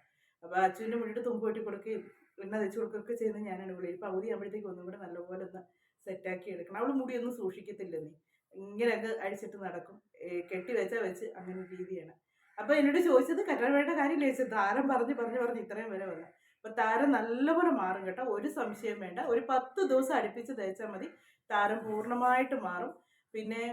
Speaker 1: അപ്പോൾ അച്ഛന്റെ മുടിയുടെ തുമ്പ് വെട്ടി കൊടുക്കുകയും എണ്ണ തേച്ച് കൊടുക്കുകയൊക്കെ ചെയ്യുന്നത് ഞാനാണ് ഇവിടെ. ഇപ്പോൾ അവധി ആകുമ്പോഴത്തേക്ക് ഒന്നും കൂടെ നല്ലപോലെ ഒന്ന് സെറ്റാക്കി എടുക്കണം. അവൾ മുടിയൊന്നും സൂക്ഷിക്കത്തില്ല നീ ഇങ്ങനെയൊക്കെ അടിച്ചിട്ട് നടക്കും. കെട്ടി വെച്ചാ വെച്ച് അങ്ങനെ രീതിയാണ്. അപ്പോൾ എന്നോട് ചോദിച്ചത് കറ്റാർവാഴയുടെ കാര്യം ചോദിച്ചത് താരം പറഞ്ഞ് പറഞ്ഞ് പറഞ്ഞ് ഇത്രയും വരെ വന്നു. അപ്പോൾ താരം നല്ലപോലെ മാറും കേട്ടോ. ഒരു സംശയം വേണ്ട. ഒരു പത്ത് ദിവസം അടുപ്പിച്ച് തേച്ചാൽ മതി. താരം പൂർണമായിട്ട് മാറും. പിന്നെ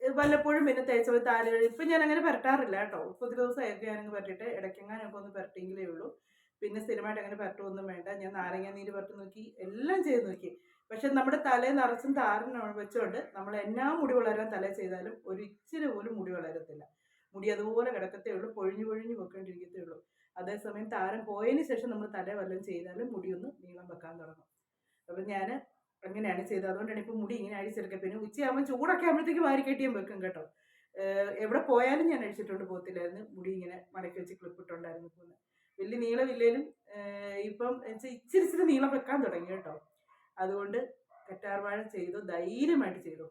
Speaker 1: വല്ലപ്പോഴും പിന്നെ തേച്ച കഴിയും ഇപ്പം ഞാൻ അങ്ങനെ പരട്ടാറില്ല കേട്ടോ. ഇപ്പൊ ഒരു ദിവസമായിട്ട് ഞാനങ്ങ് പരട്ടിയിട്ട് ഇടയ്ക്കെങ്ങാനൊക്കെ ഒന്ന് പരട്ടിയെങ്കിലേ ഉള്ളൂ. പിന്നെ സ്ഥിരമായിട്ട് അങ്ങനെ പരട്ടുമൊന്നും വേണ്ട. ഞാൻ നാരങ്ങ നീര് പരട്ടി നോക്കി എല്ലാം ചെയ്ത് നോക്കി. പക്ഷെ നമ്മുടെ തലേ നിറച്ചും താരൻ വെച്ചുകൊണ്ട് നമ്മൾ എന്നാ മുടി വളരാൻ തലേ ചെയ്താലും ഒരു ഇച്ചിരി പോലും മുടി വളരത്തില്ല. മുടി അതുപോലെ കിടക്കത്തേ ഉള്ളൂ പൊഴിഞ്ഞു പൊഴിഞ്ഞു പൊയ്ക്കൊണ്ടിരിക്കത്തേ ഉള്ളൂ. അതേസമയം താരം പോയതിന് ശേഷം നമ്മൾ തല വല്ലതും ചെയ്താലും മുടിയൊന്ന് നീളം വെക്കാൻ തുടങ്ങും. അപ്പം ഞാൻ അങ്ങനെയാണ് ചെയ്തത്. അതുകൊണ്ടാണ് ഇപ്പോൾ മുടി ഇങ്ങനെ അഴിച്ചെടുക്കുക പിന്നെ ഉച്ചയാകുമ്പോൾ ചൂടൊക്കെ ആകുമ്പോഴത്തേക്ക് വാരി കെട്ടിയും വെക്കും കേട്ടോ. എവിടെ പോയാലും ഞാൻ അഴിച്ചിട്ടുണ്ട് പോകത്തില്ലായിരുന്നു. മുടി ഇങ്ങനെ മടക്കി വെച്ച് ക്ലിപ്പ് ഇട്ടുണ്ടായിരുന്നു പോകുന്നത് വലിയ നീളമില്ലേലും ഇപ്പം ഇച്ചിരി ഇച്ചിരി നീളം വെക്കാൻ തുടങ്ങി കേട്ടോ. അതുകൊണ്ട് കറ്റാർവാഴ ചെയ്തു ധൈര്യമായിട്ട് ചെയ്തു.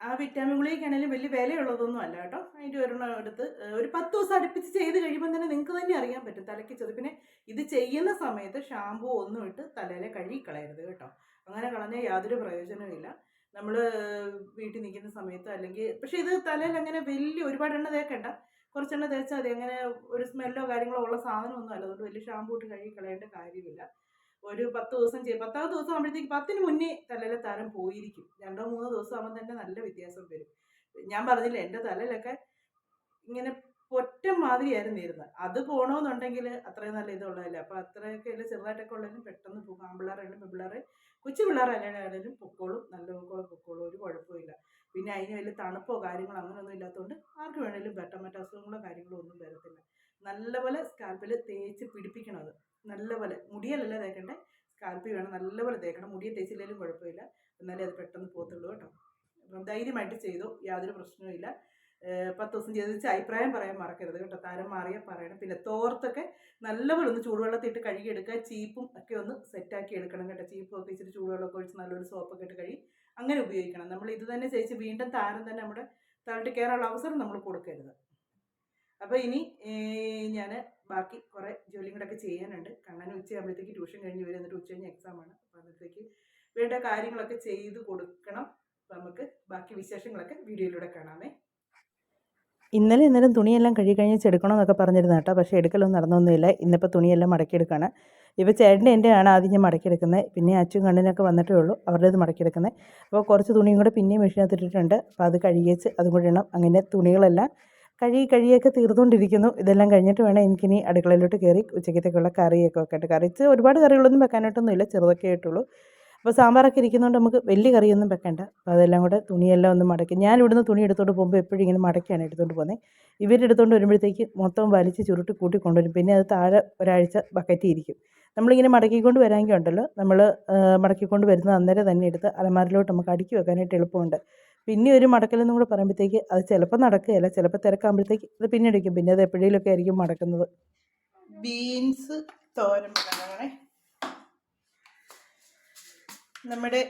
Speaker 1: ആ വിറ്റാമിൻ ഗുളികയ്ക്കാണെങ്കിലും വലിയ വിലയുള്ളതൊന്നും അല്ല കേട്ടോ. അതിന്റെ ഒരെണ്ണം എടുത്ത് ഒരു പത്ത് ദിവസം അടുപ്പിച്ച് ചെയ്ത് കഴിയുമ്പോൾ തന്നെ നിങ്ങൾക്ക് തന്നെ അറിയാൻ പറ്റും തലയ്ക്ക് ചെറുപ്പിനെ ഇത് ചെയ്യുന്ന സമയത്ത് ഷാമ്പൂ ഒന്നും ഇട്ട് തലയിലെ കഴുകി കളയരുത് കേട്ടോ. അങ്ങനെ കളഞ്ഞാൽ യാതൊരു പ്രയോജനവുമില്ല. നമ്മൾ വീട്ടിൽ നിൽക്കുന്ന സമയത്ത് അല്ലെങ്കിൽ പക്ഷെ ഇത് തലയിൽ അങ്ങനെ വലിയ ഒരുപാട് എണ്ണ തേക്കണ്ട. കുറച്ചെണ്ണ തേച്ചാൽ മതി. അങ്ങനെ ഒരു സ്മെല്ലോ കാര്യങ്ങളോ ഉള്ള സാധനമൊന്നും അല്ല. അതുകൊണ്ട് വലിയ ഷാമ്പൂ ഇട്ട് കഴുകി കളയേണ്ട കാര്യമില്ല. ഒരു പത്ത് ദിവസം ചെയ്യും പത്താമത് ദിവസം ആകുമ്പോഴത്തേക്ക് പത്തിന് മുന്നേ തലയിലെ താരം പോയിരിക്കും. രണ്ടോ മൂന്നോ ദിവസം ആകുമ്പോൾ തന്നെ നല്ല വ്യത്യാസം വരും. ഞാൻ പറഞ്ഞില്ല എന്റെ തലയിലൊക്കെ ഇങ്ങനെ പൊറ്റം മാതിരിയായിരുന്നു ഇരുന്നത്. അത് പോകണമെന്നുണ്ടെങ്കിൽ അത്രയും നല്ല ഇതുള്ളതല്ല അപ്പൊ അത്രയൊക്കെ ചെറുതായിട്ടൊക്കെ ഉള്ളതിനും പെട്ടെന്ന് പോകും ആമ്പിള്ളേരായാലും പെമ്പിള്ളേർ കൊച്ചു പിള്ളേരായാലും പൊക്കോളും. നല്ല പൊക്കോളും പൊക്കോളും. ഒരു കുഴപ്പമില്ല പിന്നെ അതിന് വലിയ തണുപ്പോ കാര്യങ്ങളോ അങ്ങനെയൊന്നും ഇല്ലാത്തതുകൊണ്ട് ആർക്ക് വേണേലും പെട്ടെൻ മറ്റു അസുഖങ്ങളോ കാര്യങ്ങളോ ഒന്നും വരത്തില്ല. നല്ലപോലെ സ്കാൽപ്പിൽ തേച്ച് പിടിപ്പിക്കണം അത്. നല്ലപോലെ. മുടിയല്ലല്ല തേക്കണ്ടേ? സ്കാൽപ്പിൽ വേണം നല്ലപോലെ തേക്കണം. മുടിയെ തേച്ചില്ലെങ്കിലും കുഴപ്പമില്ല. എന്നാലേ അത് പെട്ടെന്ന് പോകത്തുള്ളൂ കേട്ടോ. അപ്പം ധൈര്യമായിട്ട് ചെയ്തു. യാതൊരു പ്രശ്നവുമില്ല. ഏഹ് പത്ത് ദിവസം ചെയ്ത് അഭിപ്രായം പറയാൻ മറക്കരുത് കേട്ടോ. താരം മാറിയാൽ പറയണം. പിന്നെ തോർത്തൊക്കെ നല്ലപോലെ ഒന്ന് ചൂടുവെള്ളത്തിൽ ഇട്ട് കഴുകിയെടുക്കുക ചീപ്പും ഒക്കെ ഒന്ന് സെറ്റാക്കി എടുക്കണം കേട്ടോ. ചീപ്പും ഒക്കെ ഇച്ചിരി ചൂടുവെള്ളമൊക്കെ ഒഴിച്ച് നല്ലൊരു സോപ്പൊക്കെ ഇട്ട് കഴുകി അങ്ങനെ ഉപയോഗിക്കണം. നമ്മൾ ഇത് തന്നെ ചേച്ചി വീണ്ടും താരം തന്നെ നമ്മുടെ തളട്ട് കയറാനുള്ള അവസരം നമ്മൾ കൊടുക്കരുത്. അപ്പോൾ ഇനി ഞാൻ ബാക്കി കുറേ ജോലിയും കൂടെ ഒക്കെ ചെയ്യാനുണ്ട്. കണ്ണൻ ഉച്ചയാകുമ്പോഴത്തേക്ക് ട്യൂഷൻ കഴിഞ്ഞ് വരും. എന്നിട്ട് ഉച്ച കഴിഞ്ഞ് എക്സാമാണ് അപ്പോൾ അന്നത്തേക്ക് വേണ്ട കാര്യങ്ങളൊക്കെ ചെയ്ത് കൊടുക്കണം. നമുക്ക് ബാക്കി വിശേഷങ്ങളൊക്കെ വീഡിയോയിലൂടെ കാണാമേ.
Speaker 2: ഇന്നലെ ഇന്നലും തുണിയെല്ലാം കഴുകി കഴിഞ്ഞ് ചെടുക്കണം എന്നൊക്കെ പറഞ്ഞിരുന്നു കേട്ടോ. പക്ഷേ എടുക്കലൊന്നും നടന്നൊന്നുമില്ല. ഇന്നിപ്പോൾ തുണിയെല്ലാം മടക്കിയെടുക്കുകയാണ് ഇപ്പോൾ ചേട്ടന്റെ എന്റെ ആണ് ആദ്യം ഞാൻ മടക്കിയെടുക്കുന്നത്. പിന്നെ അച്ഛൻ കണ്ണിനൊക്കെ വന്നിട്ടേ ഉള്ളൂ. അവരുടേത് മടക്കിയെടുക്കുന്നത്. അപ്പോൾ കുറച്ച് തുണിയും കൂടെ പിന്നെയും മെഷീനകത്ത് ഇട്ടിട്ടുണ്ട് അപ്പോൾ അത് കഴുകിയേച്ച് അതും കൂടി ഇടണം. അങ്ങനെ തുണികളെല്ലാം കഴുകി കഴിയൊക്കെ തീർന്നുകൊണ്ടിരിക്കുന്നു ഇതെല്ലാം കഴിഞ്ഞിട്ട് വേണം എനിക്കിനി അടുക്കളയിലോട്ട് കയറി ഉച്ചക്കത്തേക്കുള്ള കറിയൊക്കെ വെക്കട്ടെ കറിച്ച് ഒരുപാട് കറികളൊന്നും വെക്കാനായിട്ടൊന്നുമില്ല. ചെറുതൊക്കെ ആയിട്ടുള്ളൂ അപ്പോൾ സാമ്പാറൊക്കെ ഇരിക്കുന്നതുകൊണ്ട് നമുക്ക് വലിയ കറിയൊന്നും വെക്കണ്ട. അപ്പോൾ അതെല്ലാം കൂടെ തുണിയെല്ലാം ഒന്ന് മടക്കി. ഞാൻ ഇവിടുന്ന് തുണി എടുത്തുകൊണ്ട് പോകുമ്പോൾ എപ്പോഴും ഇങ്ങനെ മടക്കിയാണ് എടുത്തുകൊണ്ട് പോകുന്നത് ഇവരെടുത്തുകൊണ്ട് വരുമ്പോഴത്തേക്ക് മൊത്തം വലിച്ച് ചുരുട്ടി കൂട്ടി കൊണ്ടുവരും. പിന്നെ അത് താഴെ ഒരാഴ്ച ബക്കറ്റിൽ ഇരിക്കും. നമ്മളിങ്ങനെ മടക്കിക്കൊണ്ട് വരാമെങ്കിൽ ഉണ്ടല്ലോ. നമ്മൾ മടക്കിക്കൊണ്ട് വരുന്നത് അന്നേരം തന്നെ എടുത്ത് അലമാരിലോട്ട് നമുക്ക് അടുക്കി വെക്കാനായിട്ട് എളുപ്പമുണ്ട്. പിന്നെ ഒരു മടക്കലെന്നും കൂടെ പറയുമ്പോഴത്തേക്ക് അത് ചിലപ്പോൾ നടക്കുകയില്ല. ചിലപ്പോൾ തിരക്കാകുമ്പോഴത്തേക്ക് അത് പിന്നെ എടുക്കും പിന്നെ അത് എപ്പോഴേലൊക്കെ ആയിരിക്കും മടക്കുന്നത്.
Speaker 1: ബീൻസ് തോരൻ നമ്മുടെ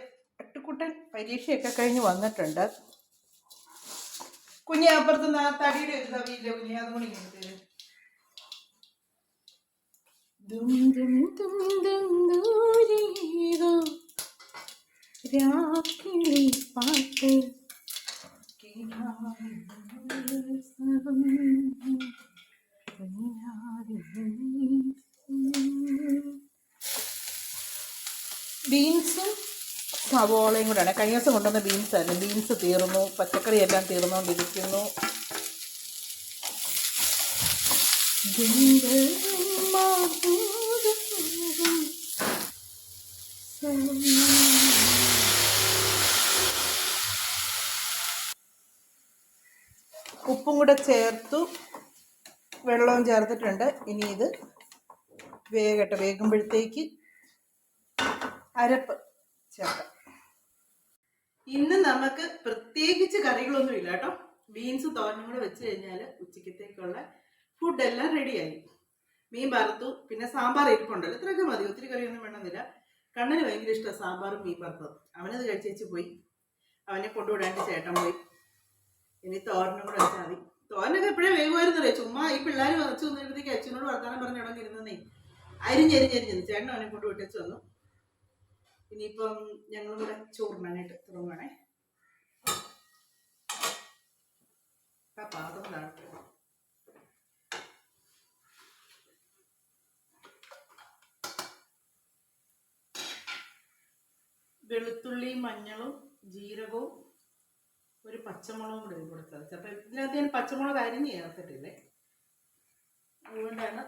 Speaker 1: അട്ടുക്കുട്ടൻ പരീക്ഷയൊക്കെ കഴിഞ്ഞ് വന്നിട്ടുണ്ട്. കുഞ്ഞി അപ്പുറത്ത് നിന്ന് ആ തടിയുടെ ഒരു തവിയില്ല കുഞ്ഞി? അതും കൂടി ഇങ്ങോട്ട് തരും. ദും ദും ദും ദും ദൂരേതോ രാക്കിളി പാട്ട് സവോളയും കൂടെയാണ്. കഴിഞ്ഞ ദിവസം കൊണ്ടുവന്ന ബീൻസ് ആയിരുന്നു. ബീൻസ് തീർന്നു. പച്ചക്കറി എല്ലാം തീർന്നുകൊണ്ടിരിക്കുന്നു. ഉപ്പും കൂടെ ചേർത്തു. വെള്ളവും ചേർത്തിട്ടുണ്ട്. ഇനി ഇത് വേഗട്ടെ. വേകുമ്പോഴത്തേക്ക് അരപ്പ് ചേർക്കാം. ഇന്ന് നമുക്ക് പ്രത്യേകിച്ച് കറികളൊന്നും ഇല്ല കേട്ടോ. ബീൻസ് തോരനും കൂടെ വെച്ച് കഴിഞ്ഞാൽ ഉച്ചക്കത്തേക്കുള്ള ഫുഡ് എല്ലാം റെഡിയായി മീൻ വറുത്തു പിന്നെ സാമ്പാർ ഇരിപ്പുണ്ടല്ലോ. ഇത്രയൊക്കെ മതി. ഒത്തിരി കറിയൊന്നും വേണമെന്നില്ല. കണ്ണന് ഭയങ്കര ഇഷ്ടമാണ് സാമ്പാറും മീൻ വറുത്തതും. അവനത് കഴിച്ചേച്ച് പോയി. അവനെ കൊണ്ടുവിടാണ്ട് ചേട്ടൻ പോയി. ഇനി തോരനും കൂടെ വെച്ചാൽ മതി. തോരനൊക്കെ എപ്പോഴേ വേഗമായിരുന്നല്ലേ ചുമ്മാ ഈ പിള്ളേർ വറച്ചു വന്നിരുന്നേക്ക് അച്ഛനോട് വർത്താനം പറഞ്ഞ് അരിഞ്ഞരിഞ്ഞരിഞ്ഞു ചേട്ടൻ അവനെ കൊണ്ട് വിട്ടേച്ച് വന്നു ഇനിയിപ്പം ഞങ്ങൾ ഇവിടെ ചോറിനാനായിട്ട് തുടങ്ങുവാണേ. ആ പാത്രം താഴെ വെളുത്തുള്ളിയും മഞ്ഞളും ജീരകവും ഒരു പച്ചമുളകും കൂടെ ഇതിൽ കൊടുത്തത് അപ്പം ഇതിനകത്ത് ഞാൻ പച്ചമുളക് അരിഞ്ഞ് ചേർത്തിട്ടില്ലേ? അതുകൊണ്ടാണ്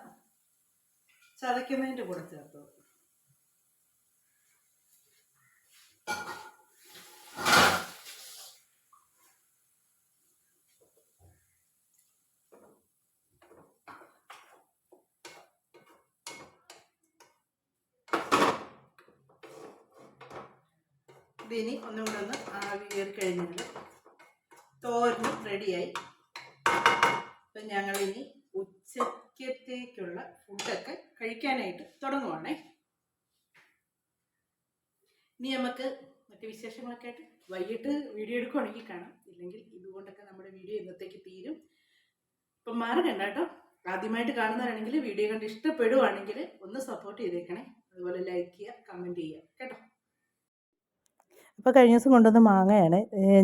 Speaker 1: ചതയ്ക്കുന്നതിന്റെ കൂടെ ചേർത്തത്. ഇതിനി ഒന്നും കൂടെ ഒന്ന് ആവി കയറി കഴിഞ്ഞാൽ തോരനും റെഡിയായി അപ്പം ഞങ്ങളിനി ഉച്ചക്കത്തേക്കുള്ള ഫുഡൊക്കെ കഴിക്കാനായിട്ട് തുടങ്ങുവാണേ. ഇനി നമുക്ക് മറ്റു വിശേഷങ്ങളൊക്കെ ആയിട്ട് വൈകിട്ട് വീഡിയോ എടുക്കുവാണെങ്കിൽ കാണാം. ഇല്ലെങ്കിൽ ഇതുകൊണ്ടൊക്കെ നമ്മുടെ വീഡിയോ ഇന്നത്തേക്ക് തീരും. ഇപ്പം മാറണ്ട കേട്ടോ? ആദ്യമായിട്ട് കാണുന്നവരാണെങ്കിൽ വീഡിയോ കണ്ട് ഇഷ്ടപ്പെടുവാണെങ്കിൽ ഒന്ന് സപ്പോർട്ട് ചെയ്തേക്കണേ. അതുപോലെ ലൈക്ക് ചെയ്യുക കമന്റ് ചെയ്യുക. കേട്ടോ?
Speaker 2: അപ്പോൾ കഴിഞ്ഞ ദിവസം കൊണ്ടുവന്ന മാങ്ങയാണ്.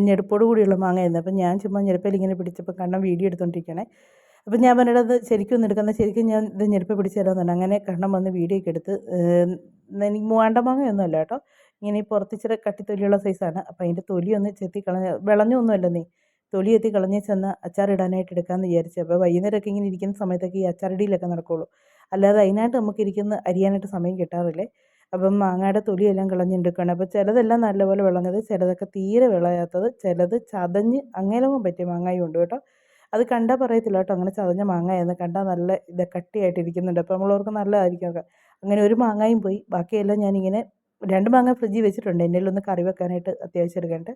Speaker 2: ഞെടുപ്പോട് കൂടിയുള്ള മാങ്ങയായിരുന്നു. അപ്പം ഞാൻ ചുമ്മാ ഞെടുപ്പിൽ ഇങ്ങനെ പിടിച്ചപ്പോൾ കണ്ണം വീഡിയോ എടുത്തോണ്ടിരിക്കണേ. അപ്പം ഞാൻ പറഞ്ഞത് ശരിക്കും ഒന്ന് എടുക്കുന്ന ശരിക്കും ഞാൻ ഇത് ഞെടുപ്പ് പിടിച്ചു തരാമെന്നുണ്ട് അങ്ങനെ കണ്ണം വന്ന് വീഡിയോ ഒക്കെ എടുത്ത് മൂവാണ്ട മാങ്ങയൊന്നും അല്ല കേട്ടോ. ഇങ്ങനെ പുറത്തിച്ചിരി കട്ടിത്തൊലിയുള്ള സൈസാണ് അപ്പം അതിന്റെ തൊലി ഒന്ന് ചെത്തി കളഞ്ഞ വിളഞ്ഞൊന്നുമല്ല നീ. തൊലി എത്തി കളഞ്ഞ് ചെന്ന് അച്ചാറിടാനായിട്ട് എടുക്കാമെന്ന് വിചാരിച്ചു. അപ്പോൾ വൈകുന്നേരമൊക്കെ ഇങ്ങനെ ഇരിക്കുന്ന സമയത്തൊക്കെ ഈ അച്ചാറിടിയിലൊക്കെ നടക്കുള്ളൂ. അല്ലാതെ അതിനായിട്ട് നമുക്ക് ഇരിക്കുന്ന അരിയാനായിട്ട് സമയം കിട്ടാറില്ലേ? അപ്പം മാങ്ങയുടെ തൊലിയെല്ലാം കളഞ്ഞെടുക്കുകയാണ് അപ്പോൾ ചിലതെല്ലാം നല്ലപോലെ വിളഞ്ഞത് ചിലതൊക്കെ തീരെ വിളയാത്തത് ചിലത് ചതഞ്ഞ് അങ്ങേലവും പറ്റിയ മാങ്ങായും ഉണ്ട് കേട്ടോ. അത് കണ്ടാൽ പറയത്തില്ല കേട്ടോ അങ്ങനെ ചതഞ്ഞ മാങ്ങയായിരുന്നു കണ്ടാൽ നല്ല ഇത് കട്ടിയായിട്ട് ഇരിക്കുന്നുണ്ട്. അപ്പോൾ നമ്മളവർക്ക് നല്ലതായിരിക്കും അങ്ങനെ ഒരു മാങ്ങായും പോയി. ബാക്കിയെല്ലാം ഞാനിങ്ങനെ രണ്ട് മാങ്ങ ഫ്രിഡ്ജിൽ വെച്ചിട്ടുണ്ട്. എന്റെ ഒന്ന് കറി വെക്കാനായിട്ട് അത്യാവശ്യം എടുക്കേണ്ടത്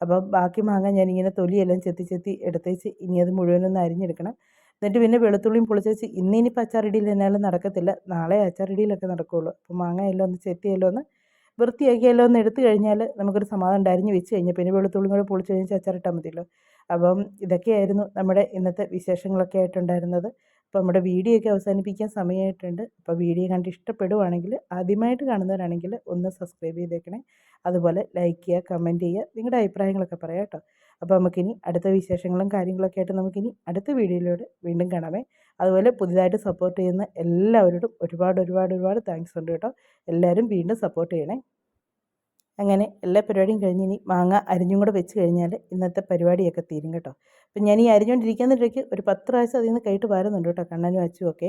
Speaker 2: അപ്പോൾ ബാക്കി മാങ്ങ ഞാനിങ്ങനെ തൊലിയെല്ലാം ചെത്തി ചെത്തി എടുത്തേച്ച് ഇനി അത് മുഴുവനൊന്ന് അരിഞ്ഞെടുക്കണം. എന്നിട്ട് പിന്നെ വെളുത്തുള്ളിയും പൊളിച്ചേച്ച് ഇന്ന് ഇനിയിപ്പോൾ അച്ചാറിടിയിൽ എന്നാലും നടക്കത്തില്ല. നാളെ അച്ചാറിടിയിലൊക്കെ നടക്കുകയുള്ളൂ അപ്പോൾ മാങ്ങ എല്ലാം ഒന്ന് ചെത്തിയെല്ലാം ഒന്ന് വൃത്തിയാക്കിയെല്ലാം ഒന്ന് എടുത്തു കഴിഞ്ഞാൽ നമുക്കൊരു സമാധാനം ഉണ്ടായിരുന്നു. വെച്ച് കഴിഞ്ഞാൽ പിന്നെ വെളുത്തുള്ളിയും കൂടെ പൊളിച്ച് കഴിഞ്ഞാൽ അച്ചാറിട്ടാൽ മതിയല്ലോ. അപ്പം ഇതൊക്കെയായിരുന്നു നമ്മുടെ ഇന്നത്തെ വിശേഷങ്ങളൊക്കെ ആയിട്ടുണ്ടായിരുന്നത് അപ്പോൾ നമ്മുടെ വീഡിയോ ഒക്കെ അവസാനിപ്പിക്കാൻ സമയമായിട്ടുണ്ട് അപ്പോൾ വീഡിയോ കണ്ട് ഇഷ്ടപ്പെടുവാണെങ്കിൽ ആദ്യമായിട്ട് കാണുന്നവരാണെങ്കിൽ ഒന്ന് സബ്സ്ക്രൈബ് ചെയ്തേക്കണേ. അതുപോലെ ലൈക്ക് ചെയ്യുക കമന്റ് ചെയ്യുക നിങ്ങളുടെ അഭിപ്രായങ്ങളൊക്കെ പറയാം കേട്ടോ. അപ്പോൾ നമുക്കിനി അടുത്ത വിശേഷങ്ങളും കാര്യങ്ങളൊക്കെ ആയിട്ട് നമുക്കിനി അടുത്ത വീഡിയോയിലൂടെ വീണ്ടും കാണാമേ. അതുപോലെ പുതിയതായിട്ട് സപ്പോർട്ട് ചെയ്യുന്ന എല്ലാവരോടും ഒരുപാട് ഒരുപാട് ഒരുപാട് താങ്ക്സ് ഉണ്ട് കേട്ടോ. എല്ലാവരും വീണ്ടും സപ്പോർട്ട് ചെയ്യണേ. അങ്ങനെ എല്ലാ പരിപാടിയും കഴിഞ്ഞ് ഇനി മാങ്ങ അരിഞ്ഞും കൂടെ വെച്ച് കഴിഞ്ഞാൽ ഇന്നത്തെ പരിപാടിയൊക്കെ തീരും കേട്ടോ. അപ്പം ഞാൻ ഈ അരിഞ്ഞുകൊണ്ടിരിക്കുന്നിടയ്ക്ക് ഒരു പത്ത് പ്രാവശ്യം അതിൽ നിന്ന് കൈയിട്ട് വാരുന്നുണ്ട് കേട്ടോ കണ്ണനും അച്ചും ഒക്കെ